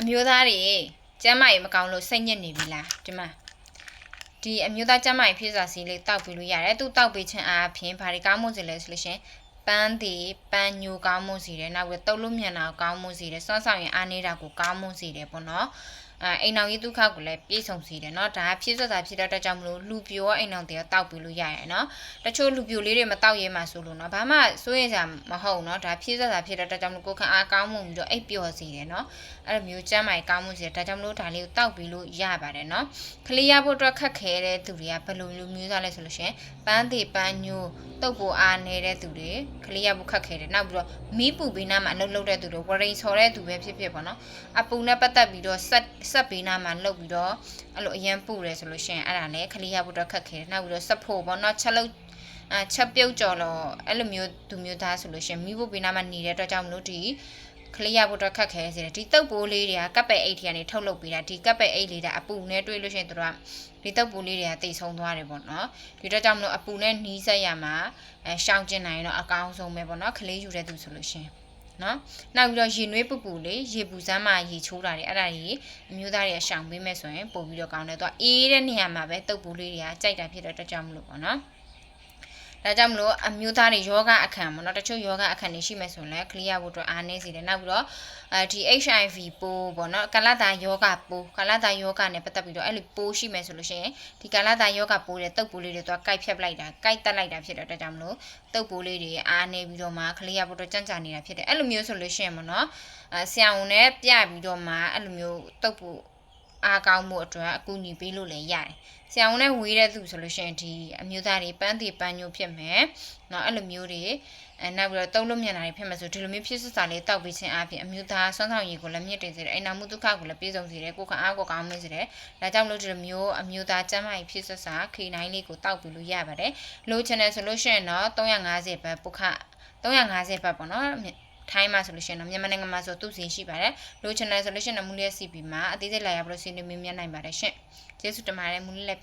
အမျိုးသားတွေကျမ်းမာရေးမကောင်းလို့စိတ်ညစ်နေပြီလားဒီမှာဒီအမျိုးသားကျမ်းမာရေးဖြစ်စာစီလေးတောက်ပြီးလို့ရတယ်သူတောက်ပြီးချင်းအားဖြင့်ဘာတွေကောင်းမှုစီလဲဆိုလို့ရှရင်ပန်းတီပန်းညိုကောင်းမှုစီတယ်နောက်ပြီးတုပ်လို့မြန်တာကိုကောင်းမှုစီတယ်စွမ်းဆောင်ရင်အားနေတာကိုကောင်းမှုစီတယ်ပေါ့နော် အဲအိမ်အောင်ရေးဒုက္ခကိုလည်းပြေဆုံးစီတယ်เนาะဒါကဖြစ်ဆက်တာဖြစ်တဲ့အတွက်ကြောင့်မလို့လူပြိုရောအိမ်အောင်တရားတောက်ပြီးလို့ရရယ်เนาะတချို့လူပြိုလေးတွေမတောက်ရဲမှဆိုလို့เนาะဘာမှစိုးရင်စရာမဟုတ်เนาะဒါဖြစ်ဆက်တာဖြစ်တဲ့အတွက်ကြောင့်မလို့ကိုယ်ခံအားကောင်းမှုပြီးတော့အိပ်ပျော်စီတယ်เนาะအဲ့လိုမျိုးကျမ်းမာရေးကောင်းမှုစီတယ်ဒါကြောင့်မလို့ဒါလေးကိုတောက်ပြီးလို့ရပါတယ်เนาะကလေးရဖို့အတွက်ခက်ခဲတဲ့သူတွေကဘယ်လိုမျိုးမျိုးစားလဲဆိုလို့ရှရင်ပန်းသေးပန်းညိုတုပ်ပေါ်အားနေတဲ့သူတွေကလေးရဖို့ခက်ခဲတယ်နောက်ပြီးတော့မီးပူဘေးနားမှာအလုပ်လုပ်တဲ့သူတွေဝရိန်ဆော်တဲ့သူပဲဖြစ်ဖြစ်ပေါ့နော်အပူနဲ့ပတ်သက်ပြီးတော့ဆက် ဆက်ဘေးနားမှာလှုပ်ပြီးတော့အဲ့လိုအရန်ပူတယ်ဆိုလို့ရှရင်အဲ့ဒါလည်းကလေးရဖို့အတွက်ခက်ခဲတယ်နောက်ပြီးတော့ဆက်ဖို့ပေါ့နော်ချက်လုတ်အချက်ပြုတ်ကြော်တော့အဲ့လိုမျိုးသူမျိုးသားဆိုလို့ရှရင်မိဖို့ဘေးနားမှာနေတဲ့အတွက်ကြောင့်မလို့ဒီကလေးရဖို့အတွက်ခက်ခဲစေတယ်ဒီတုပ်ပိုးလေးတွေကကပ်ပဲအိတ်တွေကနေထုတ်လုပ်ပေးတာဒီကပ်ပဲအိတ်လေးကအပူနဲ့တွေ့လို့ရှရင်တို့ကဒီတုပ်ပိုးလေးတွေကတိတ်ဆုံးသွားတယ်ပေါ့နော်ဒီတော့ကြောင့်မလို့အပူနဲ့နီးစက်ရမှာအဲရှောင်းကျင်နိုင်ရင်တော့အကောင်းဆုံးပဲပေါ့နော်ကလေးယူတဲ့သူဆိုလို့ရှရင် နော်နောက်ပြီးတော့ရေနွေးပူပူလေးရေပူစမ်းမှရေချိုးတာတွေအဲ့ဒါကြီးအမျိုးသားတွေကရှောင်ပေးမယ်ဆိုရင်ပို့ပြီးတော့ကောင်းတယ်သူကအေးတဲ့နေရာမှာပဲတုပ်ပူလေးတွေကကြိုက်တာဖြစ်တဲ့အတွက်ကြောင့်မလို့ပေါ့နော် ဒါကြောင့်မလို့အမျိုးသားတွေယောဂအခန့်ပေါ့နော်တချို့ယောဂအခန့်တွေရှိမယ်ဆိုရင်လည်း clear ဖို့အတွက်အားနည်းစေတယ်နောက်ပြီးတော့အဲဒီ HIV ပိုးပေါ့နော်ကာလတာယောဂပိုးကာလတာယောဂနဲ့ပတ်သက်ပြီးတော့အဲ့လိုပိုးရှိမယ်ဆိုလို့ရှိရင်ဒီကာလတာယောဂပိုးတဲ့တုပ်ပိုးလေးတွေတော့ကိုက်ဖြတ်လိုက်တာကိုက်တက်လိုက်တာဖြစ်တဲ့အတွက်ကြောင့်မလို့တုပ်ပိုးလေးတွေအားနေပြီးတော့မှ clear ဖို့အတွက်ကြံ့ကြာနေတာဖြစ်တယ်အဲ့လိုမျိုးဆိုလို့ရှိရင်ပေါ့နော်အဲဆရာဝန်နဲ့ပြပြီးတော့မှအဲ့လိုမျိုးတုပ်ပိုး အားကောင်းမှုအတွက်အကူအညီပေးလို့လည်းရတယ်။ဆရာဝန်နဲ့ဝေးတဲ့သူဆိုလို့ရှိရင်ဒီအမျိုးသားတွေပန်းသေးပန်းညိုဖြစ်မယ်။နော်အဲ့လိုမျိုးတွေအဲနောက်ပြီးတော့တုံးလုံးမြန်တာတွေဖြစ်မယ်ဆိုဒီလိုမျိုးဖြစ်စစ်စာလေးတောက်ပေးခြင်းအပြင်အမျိုးသားဆွမ်းဆောင်ရည်ကိုလည်းမြင့်တင်စေတယ်အိမ်နာမှုဒုက္ခကိုလည်းပြည့်စုံစေတယ်ကိုယ်ခံအားကိုကောင်းမေ့စေတယ်ဒါကြောင့်လို့ဒီလိုမျိုးအမျိုးသားကျန်းမာရေးဖြစ်စစ်စာခေနိုင်လေးကိုတောက်ပေးလို့ရပါတယ်လိုချင်တယ်ဆိုလို့ရှိရင်တော့350ဘတ်ပုခ350ဘတ်ပေါ့နော် ထိုင်းမှာဆိုလို့ရှိရင်တော့မြန်မာနိုင်ငံမှာဆိုသူ့စီရှိပါတယ်လိုချင်တယ်ဆိုလို့ရှိရင်တော့မူလီယက် CP မှာအသေးစိတ်လာရပြီးတော့စီနေမင်းမြတ်နိုင်ပါတယ်ရှင်ကျေးဇူးတင်ပါတယ်မူလီလက်